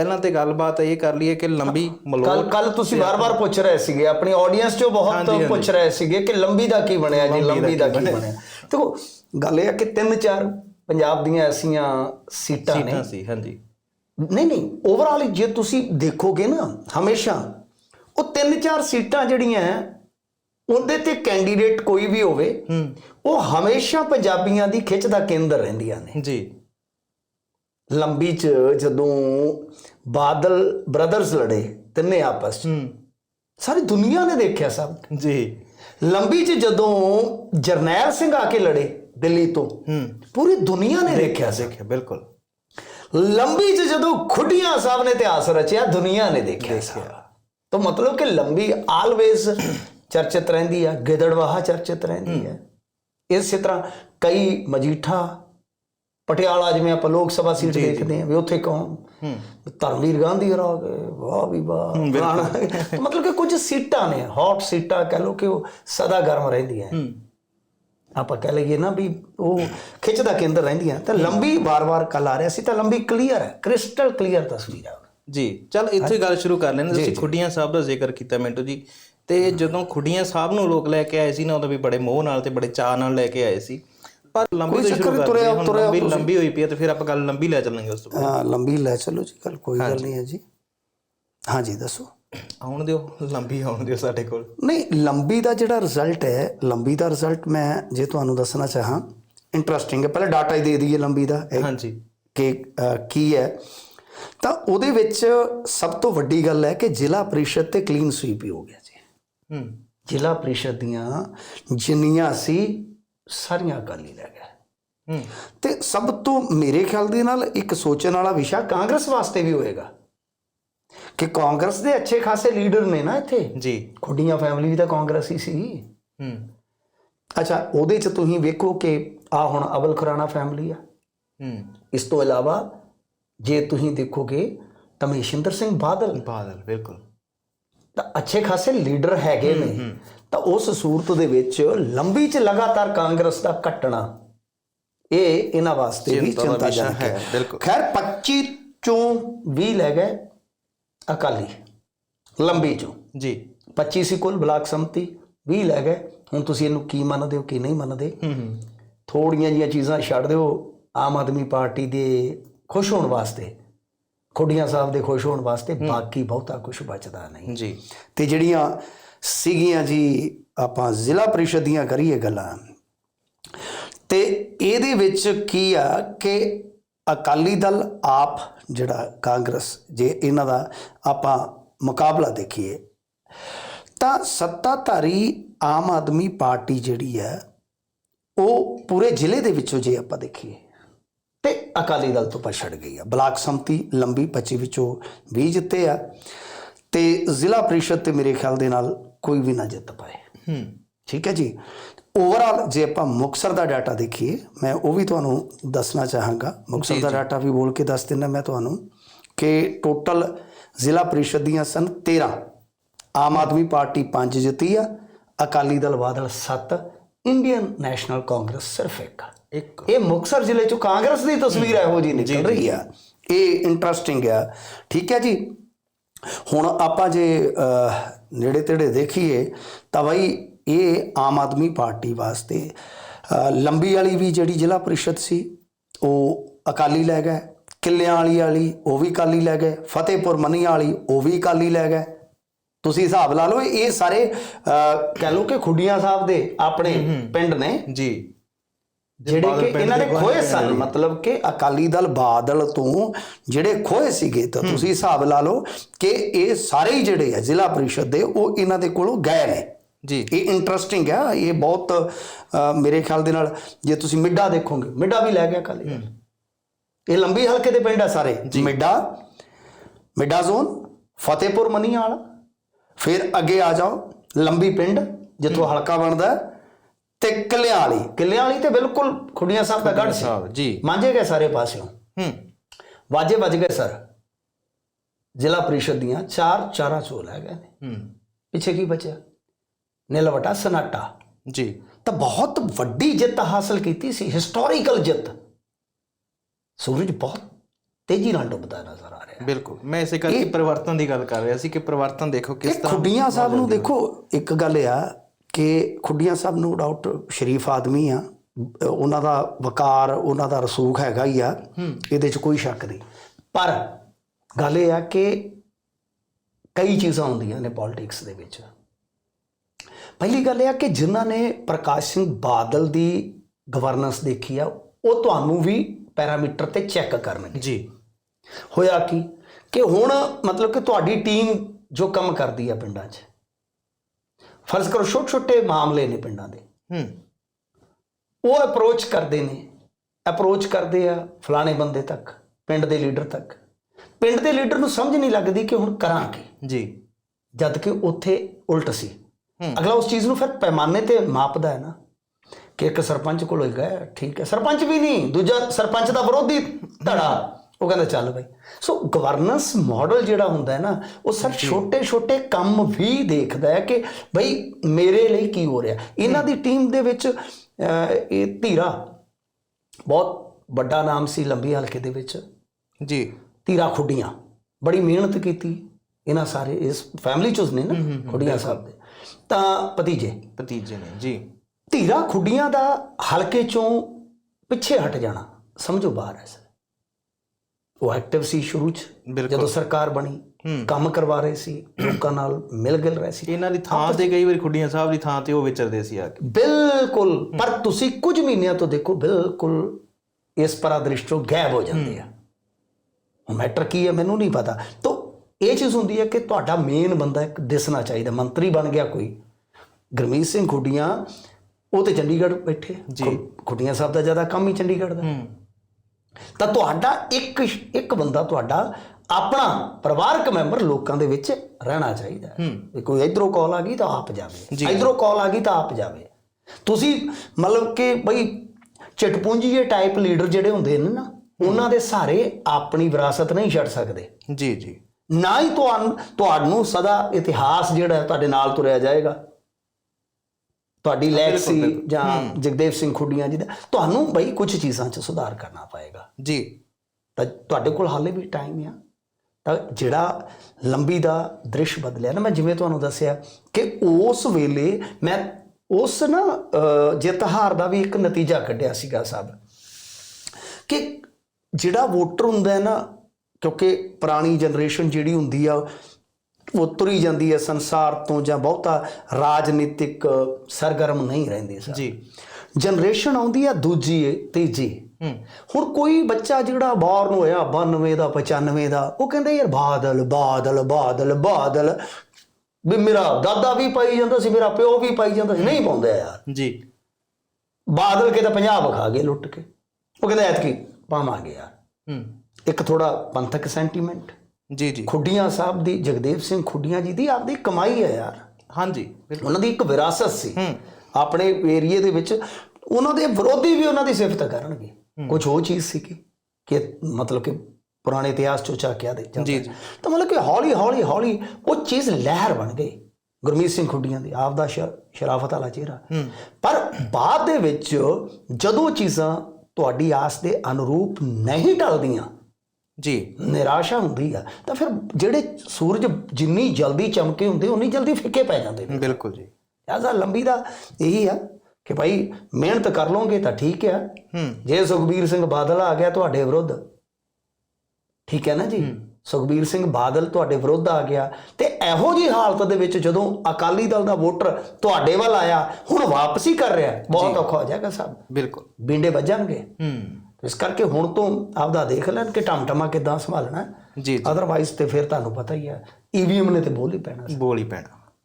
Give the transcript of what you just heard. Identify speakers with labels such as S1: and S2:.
S1: ਪਹਿਲਾਂ ਤੇ ਗੱਲਬਾਤ ਇਹ ਕਰ ਲਈਏ ਕਿ ਲੰਬੀ ਮਲੋਟ
S2: ਕੱਲ ਤੁਸੀਂ ਵਾਰ-ਵਾਰ ਪੁੱਛ ਰਹੇ ਸੀਗੇ ਆਪਣੀ ਆਡੀਅנס ਚੋਂ ਬਹੁਤ ਪੁੱਛ ਰਹੇ ਸੀਗੇ ਕਿ ਲੰਬੀ ਦਾ ਕੀ ਬਣਿਆ ਜੀ ਲੰਬੀ ਦਾ ਕੀ ਬਣਿਆ? ਦੇਖੋ ਗੱਲ ਇਹ ਆ ਕਿ ਤਿੰਨ ਚਾਰ ਪੰਜਾਬ ਦੀਆਂ ਐਸੀਆਂ ਸੀਟਾਂ ਨੇ।
S1: ਸੀਟਾਂ ਸੀ ਹਾਂਜੀ।
S2: ਨਹੀਂ ਨਹੀਂ ਓਵਰਆਲ ਜੇ ਤੁਸੀਂ ਦੇਖੋਗੇ ਨਾ ਹਮੇਸ਼ਾ ਉਹ ਤਿੰਨ ਚਾਰ ਸੀਟਾਂ ਜਿਹੜੀਆਂ ਉਹਦੇ ਤੇ ਕੈਂਡੀਡੇਟ ਕੋਈ ਵੀ ਹੋਵੇ ਉਹ ਹਮੇਸ਼ਾ ਪੰਜਾਬੀਆਂ ਦੀ ਖਿੱਚ ਦਾ ਕੇਂਦਰ ਰਹਿੰਦੀਆਂ ਨੇ।
S1: ਜੀ।
S2: ਲੰਬੀ ਚ ਜਦੋਂ ਬਾਦਲ ਬ੍ਰਦਰਸ ਲੜੇ ਤਿੰਨੇ ਆਪਸ ਚ। ਸਾਰੀ ਦੁਨੀਆ ਨੇ ਦੇਖਿਆ ਸਭ।
S1: ਜੀ।
S2: ਲੰਬੀ ਚ ਜਦੋਂ ਜਰਨੈਲ ਸਿੰਘ ਆ ਕੇ ਲੜੇ ਦਿੱਲੀ ਤੋਂ ਪੂਰੀ ਦੁਨੀਆ ਨੇ ਦੇਖਿਆ ਸੀ
S1: ਬਿਲਕੁਲ।
S2: ਲੰਬੀ ਚ ਜਦੋਂ ਖੁੱਡੀਆਂ ਸਾਹਿਬ ਨੇ ਇਤਿਹਾਸ ਰਚਿਆ ਦੁਨੀਆ ਨੇ ਦੇਖਿਆ ਸੀ ਤਾਂ ਮਤਲਬ ਕਿ ਲੰਬੀ ਆਲਵੇਜ਼ ਚਰਚਿਤ ਰਹਿੰਦੀ ਆ ਗਿੱਦੜਵਾਹਾ ਚਰਚਿਤ ਰਹਿੰਦੀ ਹੈ। ਇਸੇ ਤਰ੍ਹਾਂ ਕਈ ਮਜੀਠਾ ਪਟਿਆਲਾ ਜਿਵੇਂ ਆਪਾਂ ਲੋਕ ਸਭਾ ਸੀਟ ਦੇਖਦੇ ਆ ਵੀ ਉੱਥੇ ਕੌਣ?
S1: ਹੂੰ।
S2: ਧਰਮਵੀਰ ਗਾਂਧੀ ਹਰਾ ਗਏ। ਵਾਹ ਵੀ ਵਾਹ। ਮਤਲਬ ਕਿ ਕੁਝ ਸੀਟਾਂ ਨੇ ਹੌਟ ਸੀਟਾਂ ਕਹ ਲੋ ਕਿ ਉਹ ਸਦਾ ਗਰਮ ਰਹਿੰਦੀਆਂ
S1: ਹੂੰ।
S2: ਆਪਾਂ ਕਹਿ ਲਈਏ ਨਾ ਵੀ ਉਹ ਖਿੱਚ ਦਾ ਕੇਂਦਰ ਰਹਿੰਦੀਆਂ ਤਾਂ ਲੰਬੀ ਵਾਰ-ਵਾਰ ਕੱਲ ਆ ਰਿਹਾ ਸੀ ਤਾਂ ਲੰਬੀ ਕਲੀਅਰ ਹੈ। ਕ੍ਰਿਸਟਲ ਕਲੀਅਰ ਤਸਵੀਰ ਹੈ
S1: ਜੀ ਚਲ ਇੱਥੇ ਗੱਲ ਸ਼ੁਰੂ ਕਰ ਲੈਂਦੇ ਤੁਸੀਂ ਖੁੱਡੀਆਂ ਸਾਹਿਬ ਦਾ ਜ਼ਿਕਰ ਕੀਤਾ ਮਿੰਟੂ ਜੀ। ਤੇ ਜਦੋਂ ਖੁੱਡੀਆਂ ਸਾਹਿਬ ਨੂੰ ਲੋਕ ਲੈ ਕੇ ਆਏ ਸੀ ਨਾ ਉਦੋਂ ਵੀ ਬੜੇ ਮੋਹ ਨਾਲ ਤੇ ਬੜੇ ਚਾਅ ਨਾਲ ਲੈ ਕੇ ਆਏ ਸੀ। ਪਰ ਲੰਬੀ ਤੋਂ ਸ਼ੁਰੂ ਕਰਦੇ ਹਾਂ, ਲੰਬੀ ਲੰਬੀ ਹੋਈ ਪਈ ਹੈ ਤੇ ਫਿਰ ਆਪਾਂ ਗੱਲ ਲੰਬੀ ਲੈ ਚੱਲਾਂਗੇ ਉਸ ਤੋਂ ਬਾਅਦ।
S2: ਹਾਂ ਲੰਬੀ ਲੈ ਚਲੋ ਜੀ ਕੱਲ ਕੋਈ ਗੱਲ ਨਹੀਂ ਹੈ ਜੀ। ਹਾਂਜੀ ਦੱਸੋ।
S1: ਆਉਣ ਦਿਓ ਲੰਬੀ ਆਉਣ ਦਿਓ ਸਾਡੇ ਕੋਲ।
S2: ਨਹੀਂ ਲੰਬੀ ਦਾ ਜਿਹੜਾ ਰਿਜ਼ਲਟ ਹੈ ਲੰਬੀ ਦਾ ਰਿਜ਼ਲਟ ਮੈਂ ਜੇ ਤੁਹਾਨੂੰ ਦੱਸਣਾ ਚਾਹਾਂ ਇੰਟਰਸਟਿੰਗ ਹੈ। ਪਹਿਲਾਂ ਡਾਟਾ ਹੀ ਦੇ ਦਈਏ ਲੰਬੀ ਦਾ
S1: ਹਾਂਜੀ।
S2: ਕਿ ਕੀ ਹੈ। ਤਾਂ ਉਹਦੇ ਵਿੱਚ ਸਭ ਤੋਂ ਵੱਡੀ ਗੱਲ ਹੈ ਕਿ ਜ਼ਿਲ੍ਹਾ ਪ੍ਰੀਸ਼ਦ ਤੇ ਕਲੀਨ ਸਵੀਪ ਹੀ ਹੋ ਗਿਆ ਜੀ।
S1: ਹੂੰ।
S2: ਜ਼ਿਲ੍ਹਾ ਪ੍ਰੀਸ਼ਦ ਦੀਆਂ ਜਿੰਨੀਆਂ ਸੀ ਸਾਰੀਆਂ ਅਕਾਲੀ ਲੈ
S1: ਹੂੰ।
S2: ਤੇ ਸਭ ਤੋਂ ਮੇਰੇ ਖਿਆਲ ਦੇ ਨਾਲ ਇੱਕ ਸੋਚਣ ਵਾਲਾ ਵਿਸ਼ਾ ਕਾਂਗਰਸ ਵਾਸਤੇ ਵੀ ਹੋਏਗਾ ਕਿ ਕਾਂਗਰਸ ਦੇ ਅੱਛੇ ਖਾਸੇ ਲੀਡਰ ਨੇ ਨਾ ਇੱਥੇ।
S1: ਜੀ।
S2: ਖੁੱਡੀਆਂ ਫੈਮਿਲੀ ਵੀ ਤਾਂ ਕਾਂਗਰਸੀ ਸੀ।
S1: ਹੂੰ।
S2: ਅੱਛਾ ਉਹਦੇ ਚ ਤੁਸੀਂ ਵੇਖੋ ਕਿ ਆ ਹੁਣ ਅਬਲ ਖੁਰਾਣਾ ਫੈਮਿਲੀ ਆ।
S1: ਹੂੰ।
S2: ਇਸ ਤੋਂ ਇਲਾਵਾ ਜੇ ਤੁਸੀਂ ਦੇਖੋਗੇ ਤਾਂ ਮਹੇਸ਼ਿੰਦਰ ਸਿੰਘ ਬਾਦਲ।
S1: ਬਾਦਲ ਬਿਲਕੁਲ।
S2: ਤਾਂ ਅੱਛੇ ਖਾਸੇ ਲੀਡਰ ਹੈਗੇ ਨੇ। ਤਾਂ ਉਸ ਸੂਰਤ ਦੇ ਵਿੱਚ ਲੰਬੀ ਚ ਲਗਾਤਾਰ ਕਾਂਗਰਸ ਦਾ ਘਟਣਾ ਇਹ ਇਹਨਾਂ ਵਾਸਤੇ ਵੀ
S1: ਚਿੰਤਾ ਦਾ
S2: ਚਿੰਤਾ
S1: ਵਿਸ਼ਾ
S2: ਜਨਕ
S1: ਹੈ।
S2: ਖੈਰ 25 ਚੋਂ 20 ਲੈ ਗਏ ਅਕਾਲੀ ਲੰਬੀ ਚੋਂ।
S1: ਜੀ।
S2: 25 ਸੀ ਕੁੱਲ ਬਲਾਕ ਸੰਮਤੀ 20 ਲੈ ਗਏ। ਹੁਣ ਤੁਸੀਂ ਇਹਨੂੰ ਕੀ ਮੰਨਦੇ ਹੋ ਕੀ ਨਹੀਂ ਮੰਨਦੇ? ਥੋੜੀਆਂ ਜੀਆਂ ਚੀਜ਼ਾਂ ਛੱਡ ਦਿਓ ਆਮ ਆਦਮੀ ਪਾਰਟੀ ਦੇ ਖੁਸ਼ ਹੋਣ ਵਾਸਤੇ ਖੁੱਡੀਆਂ ਸਾਹਿਬ ਦੇ ਖੁਸ਼ ਹੋਣ ਵਾਸਤੇ ਬਾਕੀ ਬਹੁਤਾ ਕੁਝ ਬਚਦਾ ਨਹੀਂ।
S1: ਜੀ।
S2: ਤੇ ਜਿਹੜੀਆਂ ਸੀਗੀਆਂ ਜੀ, ਆਪਾਂ ਜ਼ਿਲ੍ਹਾ ਪਰਿਸ਼ਦ ਦੀਆਂ ਕਰੀਏ ਗੱਲਾਂ। ਤੇ ਇਹਦੇ ਵਿੱਚ ਕੀ ਆ ਕਿ ਅਕਾਲੀ ਦਲ ਆਪ ਜਿਹੜਾ ਕਾਂਗਰਸ, ਜੇ ਇਹਨਾਂ ਦਾ ਆਪਾਂ ਮੁਕਾਬਲਾ ਦੇਖੀਏ, ਤਾਂ ਸੱਤਾਧਾਰੀ ਆਮ ਆਦਮੀ ਪਾਰਟੀ ਜਿਹੜੀ ਹੈ, ਉਹ ਪੂਰੇ ਜ਼ਿਲ੍ਹੇ ਦੇ ਵਿੱਚੋਂ ਜੇ ਆਪਾਂ ਦੇਖੀਏ, ਤੇ ਅਕਾਲੀ ਦਲ ਤੋਂ ਪਛੜ ਗਈ ਆ। ਬਲਾਕ ਸੰਮਤੀ ਲੰਬੀ 25 ਵਿੱਚੋਂ 20 ਜਿੱਤੇ ਆ। ਤੇ ਜ਼ਿਲ੍ਹਾ ਪ੍ਰੀਸ਼ਦ ਤੇ ਮੇਰੇ ਖਿਆਲ ਦੇ ਨਾਲ ਕੋਈ ਵੀ ਨਾ ਜਿੱਤ ਪਾਏ।
S1: ਹੂੰ।
S2: ਠੀਕ ਹੈ ਜੀ? ਓਵਰਆਲ ਜੇ ਆਪਾਂ ਮੁਕਸਰ ਦਾ ਡਾਟਾ ਦੇਖੀਏ ਮੈਂ ਉਹ ਵੀ ਤੁਹਾਨੂੰ ਦੱਸਣਾ ਚਾਹਾਂਗਾ। ਮੁਕਸਰ ਦਾ ਡਾਟਾ ਵੀ ਬੋਲ ਕੇ ਦੱਸ ਦਿੰਦਾ ਮੈਂ ਤੁਹਾਨੂੰ ਕਿ ਟੋਟਲ ਜ਼ਿਲ੍ਹਾ ਪ੍ਰੀਸ਼ਦ ਦੀਆਂ ਸਨ 13 ਆਮ ਆਦਮੀ ਪਾਰਟੀ 5 ਜਿੱਤੀ ਆ ਅਕਾਲੀ ਦਲ ਬਾਦਲ 7 ਇੰਡੀਅਨ ਨੈਸ਼ਨਲ ਕਾਂਗਰਸ ਸਿਰਫ ਇੱਕ।
S1: ਇੱਕ।
S2: ਇਹ ਮੁਕਸਰ ਜ਼ਿਲ੍ਹੇ ਚੋਂ ਕਾਂਗਰਸ ਦੀ ਤਸਵੀਰ ਇਹੋ ਜੀ ਨਿਕਲ ਰਹੀ ਆ। ਇਹ ਇੰਟਰਸਟਿੰਗ ਆ। ਠੀਕ ਹੈ ਜੀ? ਹੁਣ ਆਪਾਂ ਜੇ ਨੇੜੇ ਤੇੜੇ ਦੇਖੀਏ ਤਾਂ ਬਈ ਇਹ ਆਮ ਆਦਮੀ ਪਾਰਟੀ ਵਾਸਤੇ ਲੰਬੀ ਵਾਲੀ ਵੀ ਜਿਹੜੀ ਜ਼ਿਲ੍ਹਾ ਪ੍ਰੀਸ਼ਦ ਸੀ ਉਹ ਅਕਾਲੀ ਲੈ ਗਏ ਕਿੱਲਿਆਂ ਵਾਲੀ ਵਾਲੀ ਉਹ ਵੀ ਅਕਾਲੀ ਲੈ ਗਏ ਫਤਿਹਪੁਰ ਮਨੀ ਵਾਲੀ ਉਹ ਵੀ ਅਕਾਲੀ ਲੈ ਗਏ। ਤੁਸੀਂ ਹਿਸਾਬ ਲਾ ਲਓ ਇਹ ਸਾਰੇ ਕਹਿ ਲਓ ਕਿ ਖੁੱਡੀਆਂ ਸਾਹਿਬ ਦੇ ਆਪਣੇ ਪਿੰਡ ਨੇ।
S1: ਜੀ।
S2: ਜਿਹੜੇ ਕਿ ਇਹਨਾਂ
S1: ਦੇ
S2: ਖੋਏ ਸਨ ਮਤਲਬ ਕਿ ਅਕਾਲੀ ਦਲ ਬਾਦਲ ਤੋਂ ਜਿਹੜੇ ਖੋਏ ਸੀਗੇ ਤਾਂ ਤੁਸੀਂ ਹਿਸਾਬ ਲਾ ਲਓ ਕਿ ਇਹ ਸਾਰੇ ਹੀ ਜਿਹੜੇ ਆ ਜ਼ਿਲ੍ਹਾ ਪ੍ਰੀਸ਼ਦ ਦੇ ਉਹ ਇਹਨਾਂ ਦੇ ਕੋਲੋਂ ਗਏ ਨੇ।
S1: ਜੀ।
S2: ਇਹ ਇੰਟਰਸਟਿੰਗ ਆ ਇਹ ਬਹੁਤ ਮੇਰੇ ਖਿਆਲ ਦੇ ਨਾਲ ਜੇ ਤੁਸੀਂ ਮਿੱਡਾ ਦੇਖੋਗੇ ਮਿੱਡਾ ਵੀ ਲੈ ਗਿਆ ਅਕਾਲੀ ਦਲ। ਇਹ ਲੰਬੀ ਹਲਕੇ ਦੇ ਪਿੰਡ ਆ ਸਾਰੇ। ਮਿੱਡਾ ਮਿੱਡਾ ਜ਼ੋਨ ਫਤਿਹਪੁਰ ਮਨੀਆਲ ਫਿਰ ਅੱਗੇ ਆ ਜਾਓ ਲੰਬੀ ਪਿੰਡ ਜਿੱਥੋਂ ਹਲਕਾ ਬਣਦਾ। ਹੈ, ਤੇ ਕਿੱਲਿਆਂ ਵਾਲੀ ਕਿੱਲਿਆਂ ਵਾਲੀ ਤੇ ਬਿਲਕੁਲ ਖੁੱਡੀਆਂ ਸਾਹਿਬ ਦਾ ਗੜ ਸੀ।
S1: ਜੀ।
S2: ਮਾਂਝੇ ਗਏ ਸਾਰੇ ਪਾਸਿਓਂ।
S1: ਹੂੰ।
S2: ਵਾਜੇ ਵੱਜ ਗਏ ਸਰ। ਜ਼ਿਲ੍ਹਾ ਪ੍ਰੀਸ਼ਦ ਦੀਆਂ ਚਾਰ ਚਾਰਾਂ ਚੋਂ ਲੈ ਗਏ
S1: ਹੂੰ।
S2: ਪਿੱਛੇ ਕੀ ਬਚਿਆ? ਨਿਲਵਟਾ ਸਨਾਟਾ।
S1: ਜੀ।
S2: ਤਾਂ ਬਹੁਤ ਵੱਡੀ ਜਿੱਤ ਹਾਸਲ ਕੀਤੀ ਸੀ ਹਿਸਟੋਰੀਕਲ ਜਿੱਤ। ਸੂਰਜ ਬਹੁਤ ਤੇਜ਼ੀ ਨਾਲ ਡੁੱਬਦਾ ਨਜ਼ਰ ਆ ਰਿਹਾ।
S1: ਬਿਲਕੁਲ। ਮੈਂ ਇਸੇ ਕਰਕੇ ਪਰਿਵਰਤਨ ਦੀ ਗੱਲ ਕਰ ਰਿਹਾ ਸੀ ਕਿ ਪਰਿਵਰਤਨ ਦੇਖੋ ਕਿਸ ਤਰ੍ਹਾਂ
S2: ਖੁੱਡੀਆਂ ਸਾਹਿਬ ਨੂੰ ਦੇਖੋ ਇੱਕ ਗੱਲ ਆ ਕਿ ਖੁੱਡੀਆਂ ਸਾਹਿਬ ਨੂੰ ਡਾਊਟ ਸ਼ਰੀਫ ਆਦਮੀ ਆ। ਉਹਨਾਂ ਦਾ ਵਕਾਰ ਉਹਨਾਂ ਦਾ ਰਸੂਖ ਹੈਗਾ ਹੀ ਆ। ਇਹਦੇ 'ਚ ਕੋਈ ਸ਼ੱਕ ਨਹੀਂ। ਪਰ ਗੱਲ ਇਹ ਆ ਕਿ ਕਈ ਚੀਜ਼ਾਂ ਹੁੰਦੀਆਂ ਨੇ ਪੋਲਿਟਿਕਸ ਦੇ ਵਿੱਚ। ਪਹਿਲੀ ਗੱਲ ਇਹ ਆ ਕਿ ਜਿਨ੍ਹਾਂ ਨੇ ਪ੍ਰਕਾਸ਼ ਸਿੰਘ ਬਾਦਲ ਦੀ ਗਵਰਨੈਂਸ ਦੇਖੀ ਆ ਉਹ ਤੁਹਾਨੂੰ ਵੀ ਪੈਰਾਮੀਟਰ ਤੇ ਚੈੱਕ ਕਰਨਗੇ।
S1: ਜੀ।
S2: ਹੋਇਆ ਕੀ? ਕਿ ਹੁਣ ਮਤਲਬ ਕਿ ਤੁਹਾਡੀ ਟੀਮ ਜੋ ਕੰਮ ਕਰਦੀ ਆ ਪਿੰਡਾਂ 'ਚ ਫਰਜ਼ ਕਰੋ ਛੋਟੇ ਛੋਟੇ ਮਾਮਲੇ ਨੇ ਪਿੰਡਾਂ ਦੇ।
S1: ਹੂੰ।
S2: ਉਹ ਅਪਰੋਚ ਕਰਦੇ ਨੇ। ਅਪਰੋਚ ਕਰਦੇ ਆ ਫਲਾਣੇ ਬੰਦੇ ਤੱਕ ਪਿੰਡ ਦੇ ਲੀਡਰ ਤੱਕ। ਪਿੰਡ ਦੇ ਲੀਡਰ ਨੂੰ ਸਮਝ ਨਹੀਂ ਲੱਗਦੀ ਕਿ ਹੁਣ ਕਰਾਂ ਕੀ।
S1: ਜੀ।
S2: ਜਦ ਕਿ ਉੱਥੇ ਉਲਟ ਸੀ। ਅਗਲਾ ਉਸ ਚੀਜ਼ ਨੂੰ ਫਿਰ ਪੈਮਾਨੇ ਤੇ ਮਾਪਦਾ ਹੈ ਨਾ ਕਿ ਇੱਕ ਸਰਪੰਚ ਕੋਲ ਹੀ ਗਿਆ ਠੀਕ ਹੈ। ਸਰਪੰਚ ਵੀ ਨਹੀਂ ਦੂਜਾ ਸਰਪੰਚ ਦਾ ਵਿਰੋਧੀ ਧੜਾ। ਉਹ ਕਹਿੰਦਾ ਚੱਲ ਬਈ। ਸੋ ਗਵਰਨੈਂਸ ਮਾਡਲ ਜਿਹੜਾ ਹੁੰਦਾ ਹੈ ਨਾ ਉਹ ਸਰ ਛੋਟੇ ਛੋਟੇ ਕੰਮ ਵੀ ਦੇਖਦਾ ਹੈ ਕਿ ਬਈ ਮੇਰੇ ਲਈ ਕੀ ਹੋ ਰਿਹਾ। ਇਹਨਾਂ ਦੀ ਟੀਮ ਦੇ ਵਿੱਚ ਇਹ ਧੀਰਾ ਬਹੁਤ ਵੱਡਾ ਨਾਮ ਸੀ ਲੰਬੀ ਹਲਕੇ ਦੇ ਵਿੱਚ।
S1: ਜੀ।
S2: ਧੀਰਾ ਖੁੱਡੀਆਂ। ਬੜੀ ਮਿਹਨਤ ਕੀਤੀ ਇਹਨਾਂ ਸਾਰੇ ਇਸ ਫੈਮਿਲੀ ਚੋਂ ਨੇ ਨਾ ਖੁੱਡੀਆਂ ਸਾਹਿਬ ਦੇ। ਤਾਂ ਭਤੀਜੇ।
S1: ਭਤੀਜੇ ਨੇ ਜੀ।
S2: ਧੀਰਾ ਖੁੱਡੀਆਂ ਦਾ ਹਲਕੇ ਚੋਂ ਪਿੱਛੇ ਹਟ ਜਾਣਾ। ਸਮਝੋ ਬਾਹਰ ਹੈ ਸਰ। ਉਹ ਐਕਟਿਵ ਸੀ ਸ਼ੁਰੂ ਚ। ਜਦੋਂ ਸਰਕਾਰ ਬਣੀ ਕੰਮ ਕਰਵਾ ਰਹੇ ਸੀ ਲੋਕਾਂ ਨਾਲ ਮਿਲ ਗਿਲ ਰਹੇ ਸੀ।
S1: ਇਹਨਾਂ ਦੀ ਥਾਂ ਤੇ ਕਈ ਵਾਰੀ ਖੁੱਡੀਆਂ ਸਾਹਿਬ ਦੀ ਥਾਂ ਤੇ ਉਹ ਵਿਚਰਦੇ ਸੀ ਆ ਕੇ।
S2: ਬਿਲਕੁਲ। ਪਰ ਤੁਸੀਂ ਕੁਝ ਮਹੀਨਿਆਂ ਤੋਂ ਦੇਖੋ ਬਿਲਕੁਲ ਇਸ ਪਰਾਦ੍ਰਿਸ਼ ਤੋਂ ਗਾਇਬ ਹੋ ਜਾਂਦੇ ਆ। ਹੁਣ ਮੈਟਰ ਕੀ ਹੈ ਮੈਨੂੰ ਨਹੀਂ ਪਤਾ। ਤਾਂ ਇਹ ਚੀਜ਼ ਹੁੰਦੀ ਹੈ ਕਿ ਤੁਹਾਡਾ ਮੇਨ ਬੰਦਾ ਇੱਕ ਦਿਸਣਾ ਚਾਹੀਦਾ ਮੰਤਰੀ ਬਣ ਗਿਆ ਕੋਈ। ਗੁਰਮੀਤ ਸਿੰਘ ਖੁੱਡੀਆਂ ਉਹ ਤੇ ਚੰਡੀਗੜ੍ਹ ਬੈਠੇ ਜੀ। ਖੁੱਡੀਆਂ ਸਾਹਿਬ ਦਾ ਜ਼ਿਆਦਾ ਕੰਮ ਹੀ ਚੰਡੀਗੜ੍ਹ ਦਾ।
S1: ਹੂੰ।
S2: ਤਾਂ ਤੁਹਾਡਾ ਇੱਕ ਇੱਕ ਬੰਦਾ ਤੁਹਾਡਾ ਆਪਣਾ ਪਰਿਵਾਰਕ ਮੈਂਬਰ ਲੋਕਾਂ ਦੇ ਵਿੱਚ ਰਹਿਣਾ ਚਾਹੀਦਾ ਹੈ। ਕੋਈ ਇਧਰੋਂ ਕਾਲ ਆ ਗਈ ਤਾਂ ਆਪ ਜਾਵੇ। ਇਧਰੋਂ ਕਾਲ ਆ ਗਈ ਤਾਂ ਆਪ ਜਾਵੇ। ਤੁਸੀਂ ਮਤਲਬ ਕਿ ਬਈ ਚਟਪੁੰਜੀਏ ਟਾਈਪ ਲੀਡਰ ਜਿਹੜੇ ਹੁੰਦੇ ਨੇ ਨਾ ਉਹਨਾਂ ਦੇ ਸਾਰੇ ਆਪਣੀ ਵਿਰਾਸਤ ਨਹੀਂ ਛੱਡ ਸਕਦੇ।
S1: ਜੀ ਜੀ।
S2: ਨਾ ਹੀ ਤੁਹਾਨੂੰ ਤੁਹਾਨੂੰ ਸਦਾ ਇਤਿਹਾਸ ਜਿਹੜਾ ਤੁਹਾਡੇ ਨਾਲ ਤੁਰਿਆ ਜਾਏਗਾ। ਤੁਹਾਡੀ ਲੈਕਸੀ ਜਾਂ ਜਗਦੇਵ ਸਿੰਘ ਖੁੱਡੀਆਂ ਜੀ ਦਾ ਤੁਹਾਨੂੰ ਬਈ ਕੁਝ ਚੀਜ਼ਾਂ 'ਚ ਸੁਧਾਰ ਕਰਨਾ ਪਏਗਾ।
S1: ਜੀ।
S2: ਤਾਂ ਤੁਹਾਡੇ ਕੋਲ ਹਾਲੇ ਵੀ ਟਾਈਮ ਆ। ਤਾਂ ਜਿਹੜਾ ਲੰਬੀ ਦਾ ਦ੍ਰਿਸ਼ ਬਦਲਿਆ ਨਾ ਮੈਂ ਜਿਵੇਂ ਤੁਹਾਨੂੰ ਦੱਸਿਆ ਕਿ ਉਸ ਵੇਲੇ ਮੈਂ ਉਸ ਨਾ ਜਿੱਤ ਹਾਰ ਦਾ ਵੀ ਇੱਕ ਨਤੀਜਾ ਕੱਢਿਆ ਸੀਗਾ ਸਾਹਿਬ ਕਿ ਜਿਹੜਾ ਵੋਟਰ ਹੁੰਦਾ ਹੈ ਨਾ ਕਿਉਂਕਿ ਪੁਰਾਣੀ ਜਨਰੇਸ਼ਨ ਜਿਹੜੀ ਹੁੰਦੀ ਆ ਉਹ ਤੁਰੀ ਜਾਂਦੀ ਹੈ ਸੰਸਾਰ ਤੋਂ ਜਾਂ ਬਹੁਤਾ ਰਾਜਨੀਤਿਕ ਸਰਗਰਮ ਨਹੀਂ ਰਹਿੰਦੀ ਸਰ।
S1: ਜੀ।
S2: ਜਨਰੇਸ਼ਨ ਆਉਂਦੀ ਆ ਦੂਜੀ ਤੀਜੀ।
S1: ਹੂੰ।
S2: ਹੁਣ ਕੋਈ ਬੱਚਾ ਜਿਹੜਾ ਬਾਹਰ ਨੂੰ ਹੋਇਆ 92 ਦਾ 95 ਦਾ ਉਹ ਕਹਿੰਦਾ ਯਾਰ ਬਾਦਲ ਬਾਦਲ ਬਾਦਲ ਬਾਦਲ। ਵੀ ਮੇਰਾ ਦਾਦਾ ਵੀ ਪਾਈ ਜਾਂਦਾ ਸੀ ਮੇਰਾ ਪਿਓ ਵੀ ਪਾਈ ਜਾਂਦਾ ਸੀ ਨਹੀਂ ਪਾਉਂਦਾ ਯਾਰ।
S1: ਜੀ।
S2: ਬਾਦਲ ਕੇ ਤਾਂ ਪੰਜਾਬ ਖਾ ਗਏ ਲੁੱਟ ਕੇ। ਉਹ ਕਹਿੰਦਾ ਐਤਕੀ ਪਾਵਾਂਗੇ ਯਾਰ।
S1: ਹੂੰ।
S2: ਇੱਕ ਥੋੜਾ ਪੰਥਕ ਸੈਂਟੀਮੈਂਟ।
S1: ਜੀ ਜੀ।
S2: ਖੁੱਡੀਆਂ ਸਾਹਿਬ ਦੀ ਜਗਦੇਵ ਸਿੰਘ ਖੁੱਡੀਆਂ ਜੀ ਦੀ ਆਪਦੀ ਕਮਾਈ ਹੈ ਯਾਰ।
S1: ਹਾਂਜੀ
S2: ਉਹਨਾਂ ਦੀ ਇੱਕ ਵਿਰਾਸਤ ਸੀ। ਆਪਣੇ ਏਰੀਏ ਦੇ ਵਿੱਚ ਉਹਨਾਂ ਦੇ ਵਿਰੋਧੀ ਵੀ ਉਹਨਾਂ ਦੀ ਸਿਫਤ ਕਰਨਗੇ। ਕੁਝ ਉਹ ਚੀਜ਼ ਸੀ ਕਿ ਕਿ ਮਤਲਬ ਕਿ ਪੁਰਾਣੇ ਇਤਿਹਾਸ ਚੋਂ ਝਾਕਿਆ ਦੇ ਜਾਂਦਾ
S1: ਜੀ।
S2: ਤਾਂ ਮਤਲਬ ਕਿ ਹੌਲੀ ਹੌਲੀ ਹੌਲੀ ਉਹ ਚੀਜ਼ ਲਹਿਰ ਬਣ ਗਈ। ਗੁਰਮੀਤ ਸਿੰਘ ਖੁੱਡੀਆਂ ਦੀ ਆਪ ਦਾ ਸ਼ਰਾਫਤ ਵਾਲਾ ਚਿਹਰਾ। ਪਰ ਬਾਅਦ ਦੇ ਵਿੱਚ ਜਦੋਂ ਚੀਜ਼ਾਂ ਤੁਹਾਡੀ ਆਸ ਦੇ ਅਨੁਰੂਪ ਨਹੀਂ ਢਲਦੀਆਂ
S1: ਜੀ।
S2: ਨਿਰਾਸ਼ਾ ਹੁੰਦੀ ਆ ਤਾਂ ਫਿਰ ਜਿਹੜੇ ਸੂਰਜ ਜਿੰਨੀ ਜਲਦੀ ਚਮਕੇ ਹੁੰਦੇ ਉਨੀ ਜਲਦੀ ਫਿੱਕੇ ਪੈ ਜਾਂਦੇ ਨੇ।
S1: ਬਿਲਕੁਲ ਜੀ।
S2: ਲਿਹਾਜ਼ਾ ਲੰਬੀ ਦਾ ਇਹੀ ਆ ਕਿ ਭਾਈ ਮਿਹਨਤ ਕਰ ਲਓਗੇ ਤਾਂ ਠੀਕ ਆ।
S1: ਹੂੰ।
S2: ਜੇ ਸੁਖਬੀਰ ਸਿੰਘ ਬਾਦਲ ਆ ਗਿਆ ਤੁਹਾਡੇ ਵਿਰੁੱਧ ਠੀਕ ਹੈ ਨਾ ਜੀ? ਸੁਖਬੀਰ ਸਿੰਘ ਬਾਦਲ ਤੁਹਾਡੇ ਵਿਰੁੱਧ ਆ ਗਿਆ ਤੇ ਇਹੋ ਜੀ ਹਾਲਤ ਦੇ ਵਿੱਚ ਜਦੋਂ ਅਕਾਲੀ ਦਲ ਦਾ ਵੋਟਰ ਤੁਹਾਡੇ ਵੱਲ ਆਇਆ ਹੁਣ ਵਾਪਸੀ ਕਰ ਰਿਹਾ ਬਹੁਤ ਔਖਾ ਹੋ ਜਾਏਗਾ ਸਭ।
S1: ਬਿਲਕੁਲ।
S2: ਬਿੰਡੇ ਵੱਜਣਗੇ
S1: ਹੂੰ।
S2: ਇਸ ਕਰਕੇ ਹੁਣ ਤੋਂ ਆਪਦਾ ਦੇਖ ਲੈਣ ਕਿ ਟਮਟਮਾ ਕਿਦਾਂ ਸੰਭਾਲਣਾ।
S1: ਜੀ
S2: ਅਦਰਵਾਈਜ਼ ਤੇ ਫਿਰ ਤੁਹਾਨੂੰ ਪਤਾ ਹੀ ਹੈ ਈਵੀਐਮ ਨੇ ਤੇ ਬੋਲ ਹੀ ਪੈਣਾ
S1: ਬੋਲ ਹੀ ਪੈਣਾ।